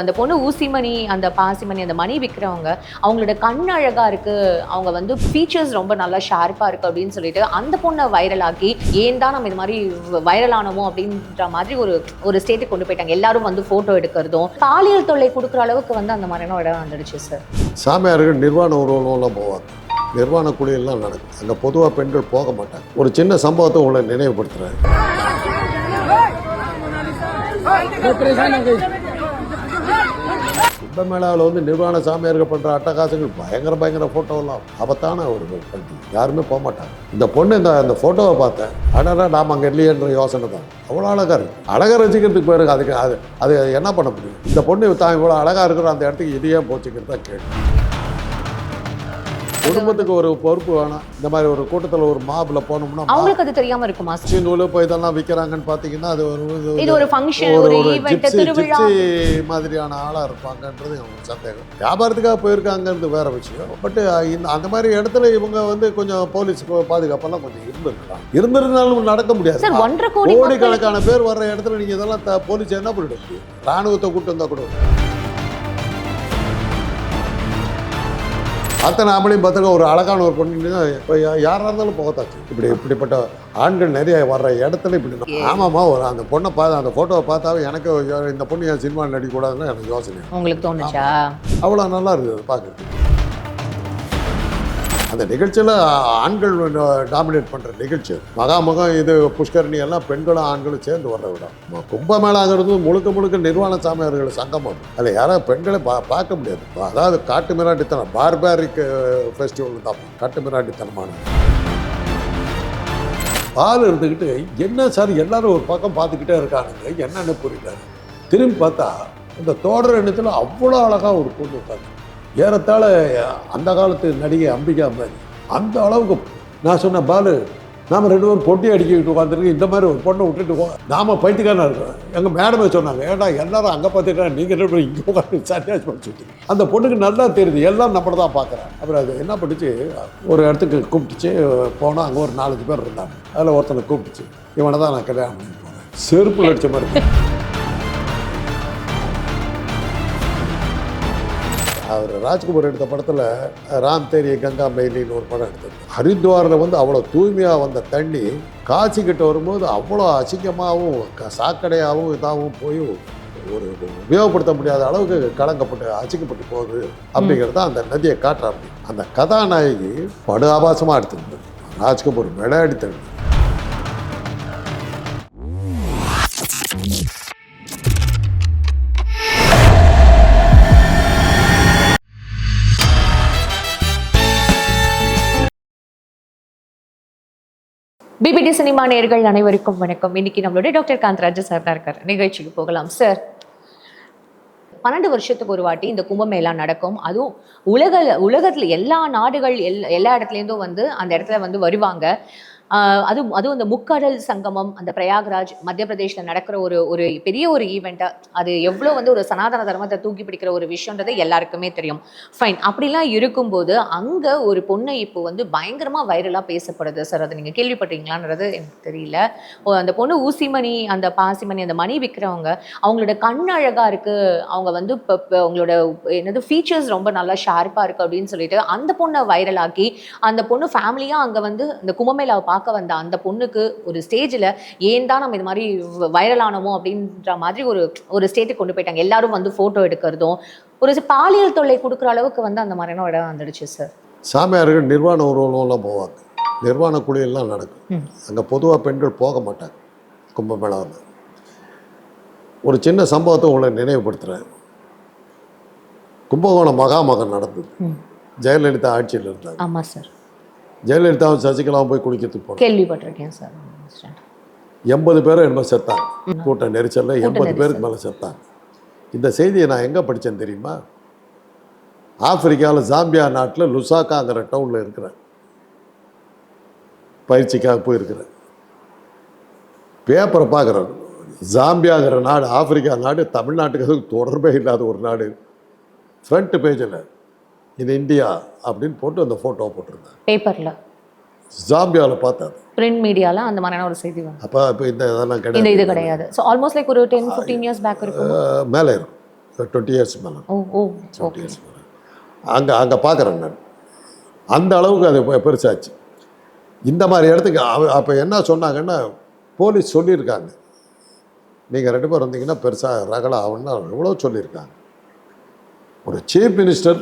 அந்த பொண்ணு ஊசிமணி அந்த பாசிமணி அந்த மணி விற்கிறவங்க அவங்களோட கண் அழகா இருக்கு. அவங்க வந்து ஃபீச்சர்ஸ் ரொம்ப நல்லா ஷார்ப்பா இருக்கு அப்படின்னு சொல்லிட்டு அந்த பொண்ணை வைரல் ஆக்கி ஏன் தான் நம்ம இது மாதிரி வைரல் ஆனோமோ? அப்படின்ற மாதிரி ஒரு ஒரு ஸ்டேட்டுக்கு கொண்டு போயிட்டாங்க. எல்லாரும் வந்து போட்டோ எடுக்கிறதும் பாலியல் தொல்லை கொடுக்குற அளவுக்கு வந்து அந்த மாதிரியான இடம் வந்துடுச்சு சார் சாமியார்கள் நிர்வாண ஊர்வலம்லாம் போவாங்க. நிர்வாண குழியெல்லாம் நடக்கும். அங்கே பொதுவாக பெண்கள் போக மாட்டாங்க. ஒரு சின்ன சம்பவத்தை உங்களை நினைவுபடுத்துகிறேன் கும்பமேளாவில் வந்து நிர்வாண சாமியார்கள் பண்ணுற அட்டகாசங்கள் பயங்கர பயங்கர ஃபோட்டோலாம் ஆபத்தான ஒரு பண்டி யாருமே போக மாட்டாங்க இந்த பொண்ணு இந்த அந்த ஃபோட்டோவை பார்த்தேன். ஆனால் நாம் அங்கே இல்லையன்ற யோசனை தான். அவ்வளோ அழகாக இருக்கு. அழகாக ரசிக்கிறதுக்கு போயிருக்கு. அதுக்கு அது அது என்ன பண்ண முடியும்? இந்த பொண்ணு தான் இவ்வளோ அழகாக இருக்கிற அந்த இடத்துக்கு இதையே ஏன் போச்சுக்கிறது தான் கேள்வி. குடும்பத்துக்கு ஒரு பொறுப்பு வேணும். இந்த மாதிரி ஒரு கூட்டத்தில் ஒரு மாபில் போனோம்னா அவங்களுக்கு அது தெரியாம இருக்குமா? சார் மாச்சி நூல் இப்போ இதெல்லாம் விற்கிறாங்கன்னு பார்த்தீங்கன்னா அது ஒரு இது- ஒரு ஃபங்க்ஷன் ஒரு ஜிப்சி மாதிரியான ஆளாக இருப்பாங்கன்றது சந்தேகம். வியாபாரத்துக்காக போயிருக்காங்கிறது வேற விஷயம். பட் இந்த அந்த மாதிரி இடத்துல இவங்க வந்து கொஞ்சம் போலீஸ் பாதுகாப்பெல்லாம் கொஞ்சம் இருந்திருக்கலாம். இருந்திருந்தாலும் நடக்க முடியாது. ஒன்றரை கோடி கோடிக்கணக்கான பேர் வர்ற இடத்துல நீங்கள் இதெல்லாம் போலீஸ் என்ன பண்ணிட முடியும் ராணுவத்தை கூட்டு வந்தால் கூட அத்தனை ஆம்பளையும் பார்த்துக்க ஒரு அழகான ஒரு பொண்ணு இப்போ யாராக இருந்தாலும் போகத்தாச்சு. இப்படி இப்படிப்பட்ட ஆண்கள் நிறைய வர்ற இடத்துல இப்படி ஆமாம்மா ஒரு அந்த பொண்ணை பார்த்து அந்த ஃபோட்டோவை பார்த்தாவே எனக்கு இந்த பொண்ணு என் சினிமா நடிக்கக்கூடாதுன்னு எனக்கு யோசனை. உங்களுக்கு தோணுச்சா? அவ்வளோ நல்லா இருக்குது அது பார்க்குறதுக்கு. அந்த நிகழ்ச்சியில் ஆண்கள் டாமினேட் பண்ணுற நிகழ்ச்சி. மகாமுகம் மகாமகம் இது புஷ்கரணி எல்லாம் பெண்களும் ஆண்களும் சேர்ந்து வர்ற விடம் கும்பமேளாங்கிறது முழுக்க முழுக்க நிர்வாண சாமியார்கள் சங்கம் அது. அதில் யாரும் பெண்களை பா பார்க்க முடியாது. அதாவது காட்டு மிராண்டித்தனம் பார்பாரிக் ஃபெஸ்டிவல் தான் காட்டு மிராண்டித்தனமானது. பால் இருந்துக்கிட்டு என்ன சார் எல்லாரும் ஒரு பக்கம் பார்த்துக்கிட்டே இருக்கானுங்க என்னென்னு புரியல. திரும்பி பார்த்தா இந்த தோடர் எண்ணத்தில் அவ்வளோ அழகாக ஒரு பொண்ணு உட்காந்து ஏறத்தாழ அந்த காலத்து நடிகை அம்பிகா மாதிரி. அந்த அளவுக்கு நான் சொன்ன பாலு நாம் ரெண்டு பேரும் பொட்டி அடிக்கிட்டு உட்காந்துருக்கு இந்த மாதிரி ஒரு பொண்ணை விட்டுட்டு நாம் நாம பைத்தியக்காரனா இருக்கோம் எங்கள் மேடமே சொன்னாங்க ஏடா எல்லாரும் அங்கே பார்த்துக்கிட்டா நீங்கள் ரெண்டு பேரும் இங்கே உட்காந்து சன்னியாசி படிச்சுட்டு அந்த பொண்ணுக்கு நல்லா தெரியுது எல்லாம் நம்மளை தான் பார்க்குறேன் அப்புறம் அது என்ன பண்ணிச்சு ஒரு இடத்துக்கு கூப்பிட்டுச்சு போனால் அங்கே ஒரு நாலஞ்சு பேர் இருந்தாங்க. அதில் ஒருத்தனை கூப்பிட்டுச்சு இவனை தான் நான் கல்யாணம் பண்ணி போனேன் செருப்பு அடிச்ச மாதிரி அவர் ராஜ்குமார் எடுத்த படத்தில் ராம் தேரிய கங்கா மெயிலின்னு ஒரு படம் எடுத்தது ஹரித்வாரில் வந்து அவ்வளோ தூய்மையாக வந்த தண்ணி காய்ச்சிக்கிட்ட வரும்போது அவ்வளோ அசிங்கமாகவும் க- சாக்கடையாகவும் இதாகவும் போய் ஒரு உபயோகப்படுத்த முடியாத அளவுக்கு கலங்கப்பட்டு அசிங்கப்பட்டு போகுது அப்படிங்கிறத அந்த நதியை காட்டுறாரு. அந்த கதாநாயகி படு ஆபாசமாக எடுத்துருந்தது ராஜ்கபூர் விளையாடி தண்ணி பிபிடி சினிமா நேர்கள் அனைவருக்கும் வணக்கம். இன்னைக்கு நம்மளுடைய டாக்டர் காந்த்ராஜ் சார் தான் இருக்கார். நிகழ்ச்சிக்கு போகலாம் சார் பன்னெண்டு வருஷத்துக்கு ஒரு வாட்டி இந்த கும்பமேளா நடக்கும். அதுவும் உலக உலகத்தில் எல்லா நாடுகள் எல் எல்லா இடத்துலேருந்தும் வந்து அந்த இடத்துல வந்து வருவாங்க. அது அதுவும் அதுவும் இந்த முக்கடல் சங்கமம் அந்த பிரயாக்ராஜ் மத்திய பிரதேஷில் நடக்கிற ஒரு ஒரு பெரிய ஒரு ஈவெண்ட்டாக அது எவ்வளோ வந்து ஒரு சனாதன தர்மத்தை தூக்கி பிடிக்கிற ஒரு விஷயன்றது எல்லாருக்குமே தெரியும். ஃபைன் அப்படிலாம் இருக்கும்போது அங்கே ஒரு பொண்ணு இப்போ வந்து பயங்கரமாக வைரலாக பேசப்படுது. சார் அதை நீங்கள் கேள்விப்பட்டீங்களான்றது எனக்கு தெரியல. அந்த பொண்ணு ஊசிமணி அந்த பாசிமணி அந்த மணி விற்கிறவங்க அவங்களோட கண் அழகாக இருக்குது அவங்க வந்து இப்போ இப்போ அவங்களோட என்னது ஃபீச்சர்ஸ் ரொம்ப நல்லா ஷார்ப்பாக இருக்குது அப்படின்னு சொல்லிட்டு அந்த பொண்ணை வைரலாக்கி அந்த பொண்ணு ஃபேமிலியாக அங்கே வந்து இந்த கும்பமேளாவை பார்க்க வந்த அந்த பொண்ணுக்கு ஒரு ஸ்டேஜ்ல ஏன் தான் நம்ம இது மாதிரி வைரல் ஆனோமோ அப்படின்ற மாதிரி ஒரு ஒரு ஸ்டேட்டுக்கு கொண்டு போயிட்டாங்க. எல்லாரும் வந்து போட்டோ எடுக்கிறதும் ஒரு பாலியல் தொல்லை கொடுக்குற அளவுக்கு வந்து அந்த மாதிரியான இடம் வந்துடுச்சு சார் சாமியார்கள் நிர்வாண ஊர்வலம்லாம் போவாங்க. நிர்வாண குழியெல்லாம் நடக்கும். அங்கே பொதுவாக பெண்கள் போக மாட்டாங்க கும்பமேளாவில் ஒரு சின்ன சம்பவத்தை உங்களை நினைவுபடுத்துகிறேன் கும்பகோணம் மகாமகம் நடந்தது. ஜெயலலிதா ஆட்சியில் இருந்தாங்க. ஆமா சார் ஜெயலலிதாவும் சசிகலாவும் போய் குளிக்கிறதுக்கு போனாங்க கேள்விப்பட்டிருக்கேன் சார் எண்பது பேரும் என்ன செத்தாங்க கூட்ட நெரிசலில் எண்பது பேருக்கு. மேலே செத்தாங்க இந்த செய்தியை நான் எங்கே படித்தேன் தெரியுமா? ஆப்பிரிக்காவில் ஜாம்பியா நாட்டில் லுசாக்காங்கிற டவுனில் இருக்கிறேன். பயிற்சிக்காக போயிருக்கிறேன். பேப்பரை பார்க்குறேன். ஜாம்பியாங்கிற நாடு ஆப்பிரிக்கா நாடு தமிழ்நாட்டுக்கு தொடர்பே இல்லாத ஒரு நாடு. ஃப்ரண்ட் பேஜில் இது இந்தியா அப்படின்னு போட்டு அந்த ஃபோட்டோ போட்டிருந்தேன் பேப்பர்ல ஜாம்பியாவில் பார்த்தேன் பிரிண்ட் மீடியால அந்த மாதிரியான ஒரு செய்தி அப்போ இப்போ இந்த இதெல்லாம் இந்த இது கிடையாது. கிடையாது ஸோ ஆல்மோஸ்ட் லைக் ஒரு டென் ஃபிஃப்டீன் இயர்ஸ் பேக் இருக்கும். மேலே இருக்கும். டுவெண்ட்டி இயர்ஸ் மேலே ஓ ஓ டுவெண்ட்டி இயர்ஸ் மேலே. அங்கே அங்கே பார்க்குறேன் நான். அந்த அளவுக்கு அது பெருசாச்சு. இந்த மாதிரி இடத்துக்கு அப்போ என்ன சொன்னாங்கன்னா போலீஸ் சொல்லியிருக்காங்க. நீங்கள் ரெண்டு பேர் வந்தீங்கன்னா பெருசாக ரகலை ஆகும்னு எவ்வளோ சொல்லியிருக்காங்க. ஒரு சீஃப் மினிஸ்டர்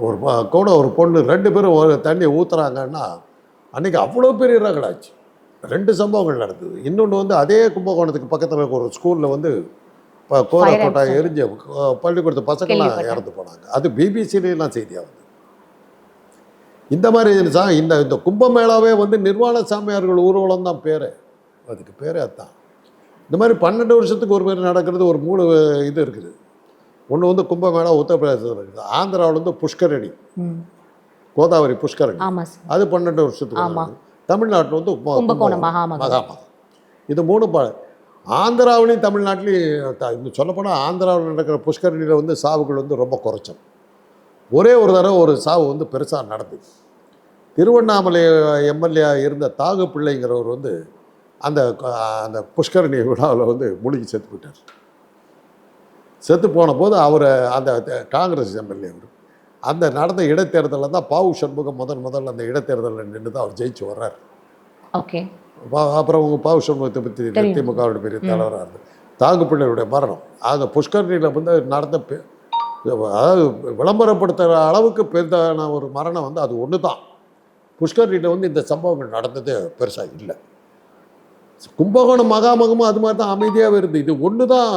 ஒரு கூட ஒரு பொண்ணு ரெண்டு பேரும் ஒரு தண்ணி ஊற்றுறாங்கன்னா அன்றைக்கி அவ்வளோ பெரிய ரகலாச்சு ரெண்டு சம்பவங்கள் நடந்தது. இன்னொன்று வந்து அதே கும்பகோணத்துக்கு பக்கத்தில் ஒரு ஸ்கூலில் வந்து இப்போ கோர Fire கொட்டா accident. எரிஞ்ச பள்ளிக்கூடத்து பசங்கள்லாம். இறந்து போனாங்க. அது பிபிசிலாம் செய்தியாக வந்து. இந்த மாதிரி சா- இந்த இந்த கும்பமேளாவே வந்து நிர்வாண சாமியார்கள் ஊர்வலம் தான் பேர். அதுக்கு பேரே அதுதான் இந்த மாதிரி பன்னெண்டு வருஷத்துக்கு ஒரு பேர் நடக்கிறது ஒரு மூணு இது இருக்குது. ஒன்று வந்து கும்பமேளா உத்தரப்பிரதேசத்தில் இருக்குது. ஆந்திராவில் வந்து புஷ்கரணி கோதாவரி புஷ்கரணி. அது பன்னெண்டு வருஷத்துக்கு. தமிழ்நாட்டில் வந்து கும்ப- கும்பகோணம் மகாமகம். இது மூணு ப ஆந்திராவிலையும் தமிழ்நாட்டிலையும் சொல்லப்போனால் ஆந்திராவில் நடக்கிற புஷ்கரணியில் வந்து சாவுகள் வந்து ரொம்ப குறைச்சல். ஒரே ஒரு தடவை ஒரு சாவு வந்து பெருசாக நடந்தது திருவண்ணாமலை எம்எல்ஏ இருந்த தாகு பிள்ளைங்கிறவர் வந்து அந்த அந்த புஷ்கரணி விழாவில் வந்து முழுகி செத்து போயிட்டார். செத்து போன போது அவர் அந்த காங்கிரஸ் எம்எல்ஏ அவர் அந்த நடந்த இடைத்தேர்தலில் தான் பாவு சண்முகம் முதன் முதல்ல அந்த இடைத்தேர்தலில் நின்று தான் அவர் ஜெயிச்சு வர்றார். ஓகே. பா- அப்புறம் உங்க பாவு சண்முகத்தை பற்றி தெரியும். திமுகவோட பெரிய தலைவராக இருந்தது தாங்குப்பிள்ளையுடைய மரணம். ஆக புஷ்கரணியில் வந்து நடந்த அதாவது விளம்பரப்படுத்துகிற அளவுக்கு பெரிதான ஒரு மரணம் வந்து அது ஒன்று தான். புஷ்கரணியில் வந்து இந்த சம்பவங்கள் நடந்தது பெருசாக இல்லை. கும்பகோணம் மகாமகமும் அது மாதிரி தான் அமைதியாக வருது இது ஒன்று தான்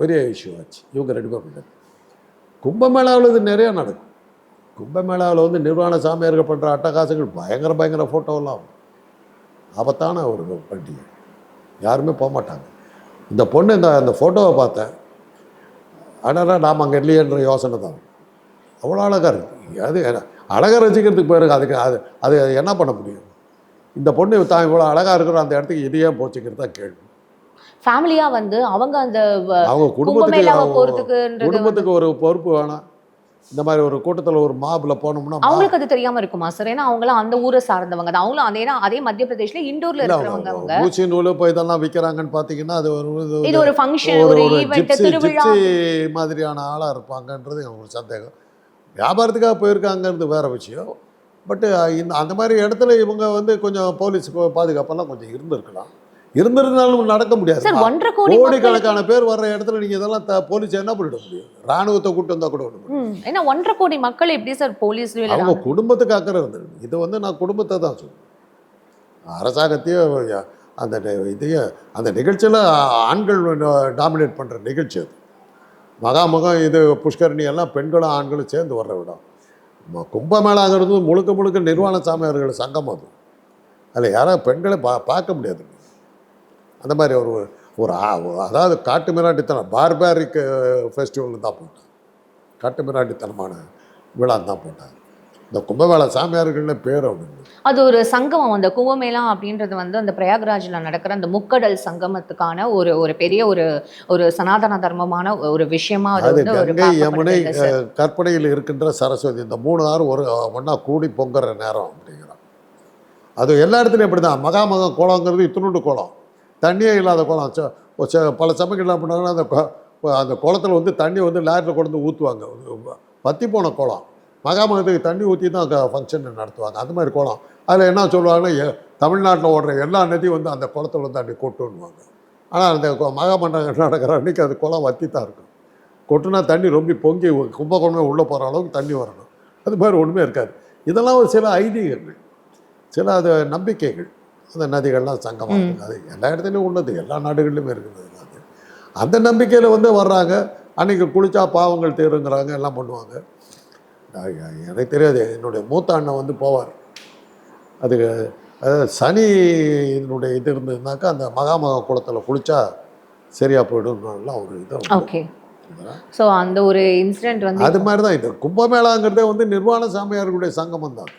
பெரிய இஷ்யூ ஆச்சு இவங்க ரெண்டு பேர் பண்ணது கும்பமேளாவில் இது நிறையா நடக்கும். கும்பமேளாவில் வந்து நிர்வாண சாமியார்கள் பண்ணுற அட்டகாசங்கள் பயங்கர பயங்கர ஃபோட்டோவெல்லாம் ஆபத்தான ஒரு பண்டிகை. யாருமே போக மாட்டாங்க. இந்த பொண்ணு இந்த அந்த ஃபோட்டோவை பார்த்தேன். ஆனால் நாம் அங்கே இல்லையன்ற யோசனை தான். அவ்வளோ அழகாக இருக்குது அது அழகாக ரசிக்கிறதுக்கு பிறகு அதுக்கு அது அது என்ன பண்ண முடியும்? இந்த பொண்ணு தான் இவ்வளோ அழகாக இருக்கிற அந்த இடத்துக்கு இதையே போச்சுக்கிறது தான் கேள்வி. ஃபேமிலியா வந்து அவங்க அந்த அவங்க குடும்பத்துக்கு குடும்பத்துக்கு ஒரு பொறுப்பு வேணாம் இந்த மாதிரி ஒரு கூட்டத்தில் ஒரு மாபில் போனோம்னா அவங்களுக்கு அது தெரியாம இருக்குமா சார்? ஏன்னா அவங்களாம் அந்த ஊரை சார்ந்தவங்க தான். அவங்களும் அதே அதே மத்திய பிரதேஷ்ல இண்டோர்ல இருக்கிறவங்க அவங்க. ஊசி நூல் இப்போ இதெல்லாம் விற்கிறாங்கன்னு பார்த்தீங்கன்னா அது ஒரு இது ஒரு ஃபங்க்ஷன் ஒரு திருவிழா. மாதிரியான ஆளாக இருப்பாங்கன்றது ஒரு சந்தேகம். வியாபாரத்துக்காக போயிருக்காங்கிறது வேற விஷயம். பட்டு இந்த அந்த மாதிரி இடத்துல இவங்க வந்து கொஞ்சம் போலீஸ் பாதுகாப்பெல்லாம் கொஞ்சம் இருந்திருக்கலாம். இருந்திருந்தாலும் நடக்க முடியாது. சார் ஒன்றரை கோடிக்கணக்கான பேர் வர்ற இடத்துல நீங்கள் இதெல்லாம் போலீஸ் என்ன பண்ணிட முடியும்? ராணுவத்தை கூட்டு வந்தால் கூட ஏன்னா ஒன்றரை கோடி மக்கள் எப்படி சார் போலீஸ் அவங்க குடும்பத்துக்கு அக்கறை இருந்தது. இது வந்து நான் குடும்பத்தை தான் சொல்லுவேன் அரசாங்கத்தையும் அந்த இதையும் அந்த நிகழ்ச்சியில் ஆண்கள் டாமினேட் பண்ணுற நிகழ்ச்சி அது. மகாமகம் இது புஷ்கரணி எல்லாம் பெண்களும் ஆண்களும் சேர்ந்து வர்ற விடம் கும்பமேளாங்கிறது முழுக்க முழுக்க நிர்வாண சாமியார்கள் சங்கம் அது. அதில் யாரும் பெண்களை பா பார்க்க முடியாது. அந்த மாதிரி ஒரு ஒரு அதாவது காட்டு மிராண்டித்தனம் பார்பாரிக் ஃபெஸ்டிவல் தான் போட்டாங்க. காட்டு மிராண்டித்தனமான விழா தான் போட்டாங்க. இந்த கும்பமேளா சாமியார்கள்னு பேர் அவங்க. அது ஒரு சங்கமம். அந்த கும்பமேளா அப்படின்றது வந்து அந்த பிரயாக்ராஜ்ல நடக்கிற அந்த முக்கடல் சங்கமத்துக்கான ஒரு ஒரு பெரிய ஒரு ஒரு சனாதன தர்மமான ஒரு விஷயமா அது கங்கை யமுனை கற்பனையில் இருக்கின்ற சரஸ்வதி. இந்த மூணு ஆறும் ஒரு ஒன்றா கூடி பொங்குற நேரம் அப்படிங்கிறான். அது எல்லா இடத்துலையும் அப்படி தான் மகாமகம் குளங்கிறது இத்தினுண்டு குளம் தண்ணியே இல்லாத குளம் ச- பல சமயங்கள் என்ன பண்ணாங்கன்னா அந்த அந்த குளத்துல வந்து தண்ணி வந்து லேரில் கொண்டு வந்து ஊற்றுவாங்க பற்றி போன குளம் மகாமகத்துக்கு தண்ணி ஊற்றி தான் ஃபங்க்ஷன் நடத்துவாங்க. அந்த மாதிரி குளம் அதில் என்ன சொல்லுவாங்கன்னா எ- தமிழ்நாட்டில் ஓடுற எல்லா நதியும் வந்து அந்த குளத்துல வந்து அப்படி கொட்டுன்னுவாங்க ஆனால் அந்த மகாமண்டலம் நடக்கிற அன்னைக்கு அது குளம் வத்தி தான் இருக்கும். கொட்டுனா தண்ணி ரொம்ப பொங்கி கும்பகோணமே உள்ளே போகிற அளவுக்கு தண்ணி வரணும். அது மாதிரி ஒன்றுமே இருக்காது. இதெல்லாம் ஒரு சில ஐதீகங்கள். சில அது நம்பிக்கைகள். அந்த நதிகள்லாம் சங்கமாக அது எல்லா இடத்துலையும் உள்ளது. எல்லா நாடுகள்லையுமே இருக்குது அது. அந்த நம்பிக்கையில் வந்து வர்றாங்க. அன்னைக்கு குளிச்சா பாவங்கள் தீருங்கிறாங்க எல்லாம் பண்ணுவாங்க. எனக்கு தெரியாது. என்னுடைய மூத்த அண்ணன் வந்து போவார். அதுக்கு அதாவது சனி இதனுடைய இது இருந்ததுனாக்கா அந்த மகாமக குளத்தில் குளிச்சா சரியாக போயிடும்லாம் ஒரு இது. ஓகே. சோ அந்த ஒரு இன்சிடென்ட் வந்து அது மாதிரி தான் இது கும்பமேளாங்கிறதே வந்து நிர்வாண சாமியார்களுடைய சங்கமம் தான்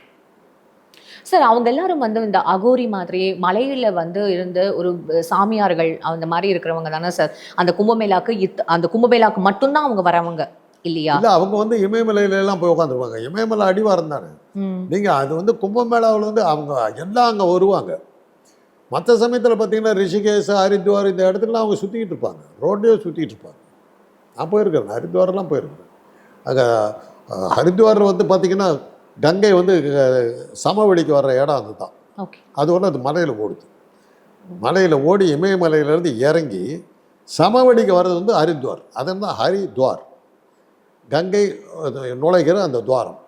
சார் அவங்க எல்லாரும் வந்து இந்த அகோரி மாதிரி மலையில வந்து இருந்து ஒரு சாமியார்கள் அந்த மாதிரி இருக்கிறவங்க தானே சார்? அந்த கும்பமேளாக்கு இத் அந்த கும்பமேளாக்கு மட்டும்தான் அவங்க வரவங்க இல்லையா? இல்லை அவங்க வந்து இமயமலையில எல்லாம் போய் உட்காந்துருவாங்க இமயமலை அடிவாரம் தானே. நீங்கள் அது வந்து கும்பமேளாவில் வந்து அவங்க எல்லாம் அங்கே வருவாங்க. மற்ற சமயத்தில் பார்த்தீங்கன்னா ரிஷிகேஷ் ஹரித்வார் இந்த இடத்துலலாம் அவங்க சுற்றிக்கிட்டு இருப்பாங்க. ரோட்லேயே சுற்றிக்கிட்டு இருப்பாங்க. நான் போயிருக்கிறேன் ஹரித்வாரெலாம் போயிருக்கிறேன் அங்கே ஹரித்வார் வந்து பார்த்திங்கன்னா கங்கை வந்து சமவெளிக்கு வர்ற இடம் அதுதான். அது ஒன்று அது மலையில் ஓடுது. மலையில் ஓடி இமயமலையிலேருந்து இறங்கி சமவெளிக்கு வர்றது வந்து ஹரித்வார். அதுதான் ஹரித்வார். கங்கை நுழைகிற அந்த துவாரம்.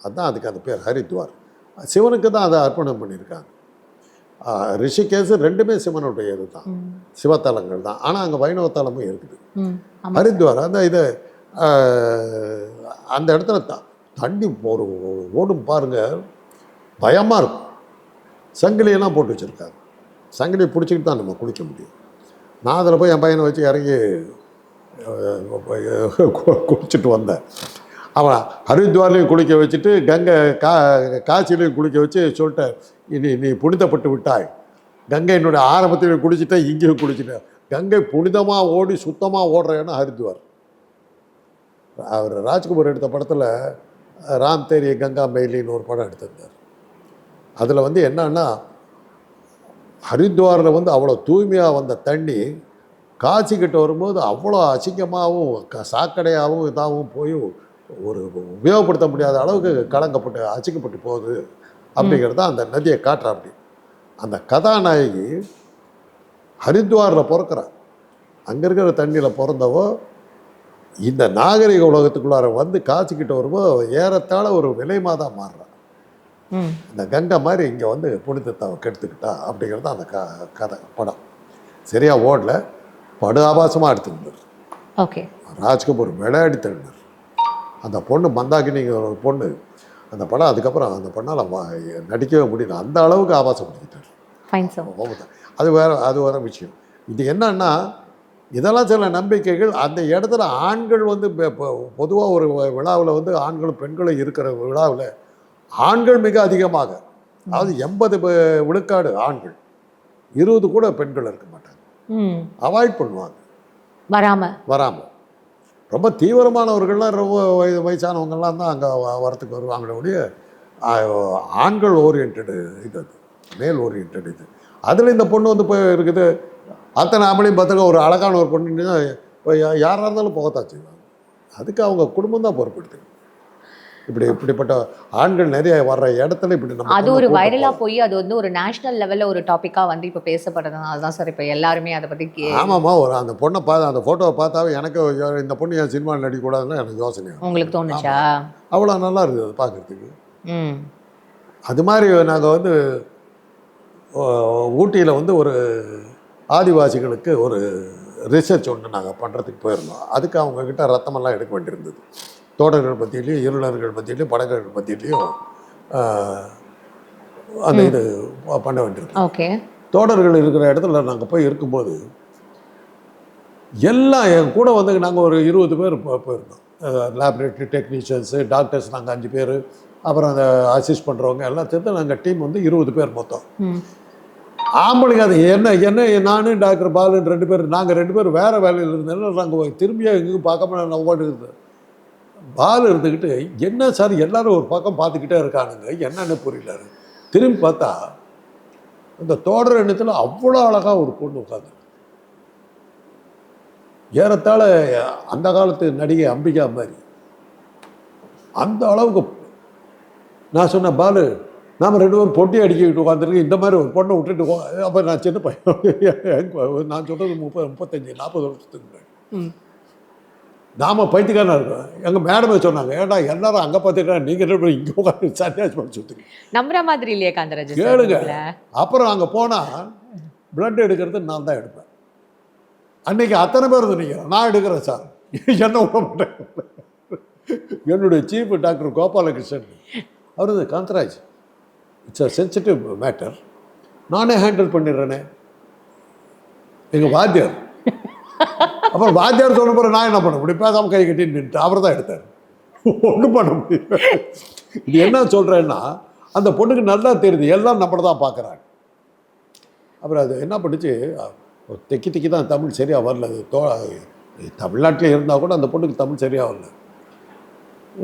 அதுதான் அதுக்கு அந்த பேர் ஹரித்வார். சிவனுக்கு தான் அதை அர்ப்பணம் பண்ணியிருக்காங்க. ஆஹ் ரிஷிகேஷ் ரெண்டுமே சிவனுடைய இது தான். சிவத்தலங்கள் தான். ஆனால் அங்கே வைணவ தலமும் இருக்குது. ஹரித்வார் அந்த இது அந்த இடத்துல த தண்ணி ஒரு ஓடும் பாருங்கள் பயமாக இருக்கும். சங்கிலியெல்லாம் போட்டு வச்சுருக்காரு. சங்கிலியை பிடிச்சிக்கிட்டு தான் நம்ம குளிக்க முடியும். நான் அதில் போய் என் பையனை வச்சு இறங்கி கு- குளிச்சுட்டு வந்தேன். அவன் ஹரித்வார்லையும் குளிக்க வச்சுட்டு கங்கை கா காசிலையும் குளிக்க வச்சு சொல்லிட்டேன் இனி நீ புனிதப்பட்டு விட்டாய். கங்கை என்னுடைய ஆரம்பத்திலையும் குளிச்சுட்டேன் இங்கேயும் குளிச்சுட்டேன். கங்கை புனிதமாக ஓடி சுத்தமாக ஓடுற இடம் ஹரித்வார். அவர் ராஜ்குமார் எடுத்த படத்தில் ராம் தேரிய கங்கா மெயிலின்னு ஒரு படம் எடுத்திருந்தார் அதில் வந்து என்னன்னா ஹரித்வாரில் வந்து அவ்வளோ தூய்மையாக வந்த தண்ணி காய்ச்சிக்கிட்டு வரும்போது அவ்வளோ அசிங்கமாகவும் க சாக்கடையாகவும் இதாகவும் போய் ஒரு உபயோகப்படுத்த முடியாத அளவுக்கு கலங்கப்பட்டு அசிங்கப்பட்டு போகுது அப்படிங்கிறத அந்த நதியை காட்டுற அப்படி. அந்த கதாநாயகி ஹரித்வாரில் பிறக்கிறான். அங்கே இருக்கிற தண்ணியில் பிறந்தவோ இந்த நாகரிக உலகத்துக்குள்ளார வந்து காய்ச்சிக்கிட்டு வரும்போது ஏறத்தாழ ஒரு விலை மாதா மாறுறான் இந்த கங்கை மாதிரி இங்கே வந்து புனிதத்தை கெடுத்துக்கிட்டா அப்படிங்கிறது அந்த க கதை படம். சரியா ஓடல. படு ஆபாசமாக எடுத்துருந்தார் ஓகே. ராஜ்கபூர் விளையாடி தள்ளினார் அந்த பொண்ணு மந்தாகினிங்கிற ஒரு பொண்ணு அந்த படம் அதுக்கப்புறம் அந்த பொண்ணால் நடிக்கவே முடியல. அந்த அளவுக்கு ஆபாசப்படுத்திட்டார் அது வேற அது வேற விஷயம். இது என்னன்னா இதெல்லாம் சில நம்பிக்கைகள். அந்த இடத்துல ஆண்கள் வந்து பொதுவாக ஒரு விழாவில் வந்து ஆண்களும் பெண்களும் இருக்கிற விழாவில் ஆண்கள் மிக அதிகமாக. அதாவது எண்பது விழுக்காடு ஆண்கள். இருபது கூட பெண்கள் இருக்க மாட்டாங்க. அவாய்ட் பண்ணுவாங்க. வராம. வராமல் ரொம்ப தீவிரமானவர்கள்லாம் ரொம்ப வய வயசானவங்கெல்லாம் தான் அங்கே வரத்துக்கு வருவாங்களே ஒழிய ஆண்கள் ஓரியன்டு இது. அது மேல் ஓரியன்டு இது. அதில் இந்த பொண்ணு வந்து போய் இருக்குது அத்தனை ஆம்பளையும் பார்த்துக்க ஒரு அழகான ஒரு பொண்ணு யாராக இருந்தாலும் போகத்தான் செய்வாங்க. அதுக்கு அவங்க குடும்பம் தான் பொறுப்படுத்து இப்படி இப்படிப்பட்ட ஆண்கள் நிறைய வர்ற இடத்துல இப்படி நம்ம அது ஒரு கூட்டு வைரலா போறோம். போய் அது வந்து ஒரு நேஷனல் லெவல்ல ஒரு டாபிக்கா வந்து இப்ப பேசப்படுறதுனால தான் சார் இப்ப எல்லாருமே அதை கே- ஆமாம்மா ஒரு அந்த பொண்ணை பார்த்து அந்த ஃபோட்டோவை பார்த்தாவே எனக்கு இந்த பொண்ணு என் சினிமாவில் நடிக்கக்கூடாதுன்னு எனக்கு யோசனை உங்களுக்கு தோணுச்சா? அவ்வளோ நல்லா இருக்குது அது பார்க்குறதுக்கு. அது மாதிரி நாங்கள் வந்து ஊட்டியில் வந்து ஒரு ஆதிவாசிகளுக்கு ஒரு ரிசர்ச் ஒன்று நாங்கள் பண்ணுறதுக்கு போயிருந்தோம். அதுக்கு அவங்கக்கிட்ட ரத்தமெல்லாம் எடுக்க வேண்டியிருந்தது. தோடர்கள் பற்றிலையும் இருளர்கள் பற்றிலையும் படகர்கள் பற்றிலையும் அந்த இது பண்ண வேண்டியிருந்தது. ஓகே. தோடர்கள் இருக்கிற இடத்துல நாங்கள் போய் இருக்கும்போது எல்லாம் என் கூட வந்து நாங்கள் ஒரு இருபது பேர் போயிருந்தோம். லேபரேட்டரி டெக்னீஷியன்ஸு டாக்டர்ஸ் நாங்கள் அஞ்சு பேர் அப்புறம் அந்த அசிஸ்ட் பண்ணுறவங்க எல்லாம் சேர்த்து நாங்கள் டீம் வந்து இருபது பேர் மொத்தம். ஆம்பளைங்க அது என்ன என்ன நானும் டாக்டர் பாலன் ரெண்டு பேர் நாங்கள் ரெண்டு பேரும் வேறு வேலையில் இருந்தோம் நாங்கள் திரும்பியா எங்கேயும் பார்க்காம நான் ஓடுறது பால் இருந்துக்கிட்டு என்ன சார் எல்லாரும் ஒரு பக்கம் பார்த்துக்கிட்டே இருக்கானுங்க என்னென்னு புரியல. திரும்பி பார்த்தா இந்த தோடர் எண்ணத்தில் அவ்வளோ அழகாக ஒரு பொண்ணு உட்காந்து ஏறத்தாழ அந்த காலத்து நடிகை அம்பிகா மாதிரி. அந்த அளவுக்கு நான் சொன்னேன் பாலு நாம் ரெண்டு பேரும் பொட்டி அடிக்கிட்டு உட்காந்துருக்கு இந்த மாதிரி ஒரு பொண்ணை விட்டுட்டு அப்போ நான் சின்ன பையன். நான் சொல்கிறது முப்பது முப்பத்தஞ்சு நாற்பது வருஷத்துக்கு முன்னாடி. நாம பைத்தியக்காரனா இருக்கோம். எங்கள் மேடமே சொன்னாங்க ஏடா எல்லாரும் அங்கே பார்த்துக்கிறா நீங்கள் ரெண்டு பேரும் இங்கே உட்காந்து சன்னியாசி பண்ணி சுற்றுங்க நம்புற மாதிரி இல்லையே காந்தராஜ்? கேளுங்க. அப்புறம் அங்கே போனால் பிளட் எடுக்கிறது நான் தான் எடுப்பேன். அன்னைக்கு அத்தனை பேர் இருந்தீங்க நான் எடுக்கிறேன் சார். என்ன விட மாட்டேன் என்னுடைய chief doctor Gopalakrishnan. Our Kantharaj. It's a sensitive matter நானே ஹேண்டில் பண்ணிடுறேனே. எங்கள் வாத்தியார். அப்புறம் வாத்தியார் சொன்ன பிறகு நான் என்ன பண்ண முடியும்? பேசாமல் கை கட்டி நின்றுட்டு அவர் தான் எடுத்தார். ஒன்றும் பண்ண முடியும் இது என்ன சொல்கிறேன்னா அந்த பொண்ணுக்கு நல்லா தெரியுது. எல்லாம் நம்மளை தான் பார்க்குறாங்க அப்புறம் அது என்ன பண்ணுச்சு? அஹ் திக்கி திக்கி தான் தமிழ் சரியாக வரல. அது தோ தமிழ்நாட்டில் இருந்தால் கூட அந்த பொண்ணுக்கு தமிழ் சரியாக வரல.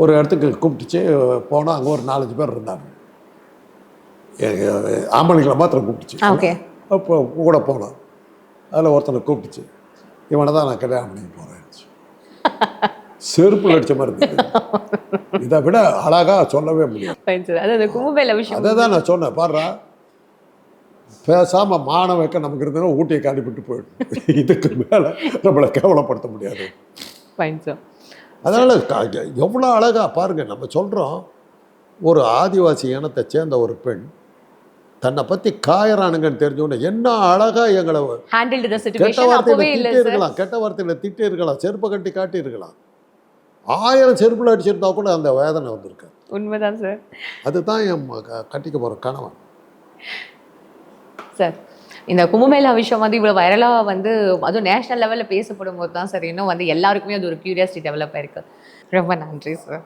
ஒரு இடத்துக்கு கூப்பிட்டுச்சு. போனால் அங்கே ஒரு நாலஞ்சு பேர் இருந்தாங்க. ஆம்பளைங்களை மாத்திரம் கூப்பிட்டுச்சு. அப்போ கூட போனோம் அதில் ஒருத்தனை கூப்பிட்டுச்சு. இவனை தான் நான் கல்யாணம் பண்ணி போகிறேன் செருப்புல அடிச்ச மாதிரி இருந்தது. இதை விட அழகா சொல்லவே சார் அது தான் நான் சொன்னேன். பாடுறா பேசாம மானம் வைக்க நமக்கு இருந்ததுன்னா ஊட்டியை காட்டிவிட்டு போயிடும் இதுக்கு மேலே நம்மளை கேவலப்படுத்த முடியாது. அதனால எவ்வளோ அழகா பாருங்க நம்ம சொல்றோம். ஒரு ஆதிவாசி இனத்தை சேர்ந்த ஒரு பெண் தன்னை பத்தி காயறானுங்கன்னு தெரிஞ்சோடனே என்ன அழகா எங்களை கெட்ட வார்த்தையில அப்பவே இல்ல திட்டி சார் இருக்கலாம் கெட்ட வார்த்தையில திட்டி இருக்கலாம் செருப்பை கட்டி காட்டி இருக்கலாம். ஆயிரம் செருப்புல அடிச்சிருந்தா கூட அந்த வேதனை வந்திருக்கு. உண்மைதான் சார் அதுதான் என் கட்டிக்க போற கணவன். சார் இந்த கும்பமேளா விஷயம் வந்து இவ்வளோ வைரலாக வந்து அதுவும் நேஷனல் லெவலில் பேசப்படும் போது தான் சார் இன்னும் வந்து எல்லாருக்குமே அது ஒரு கியூரியாசிட்டி டெவலப் ஆயிருக்கு. ரொம்ப நன்றி சார்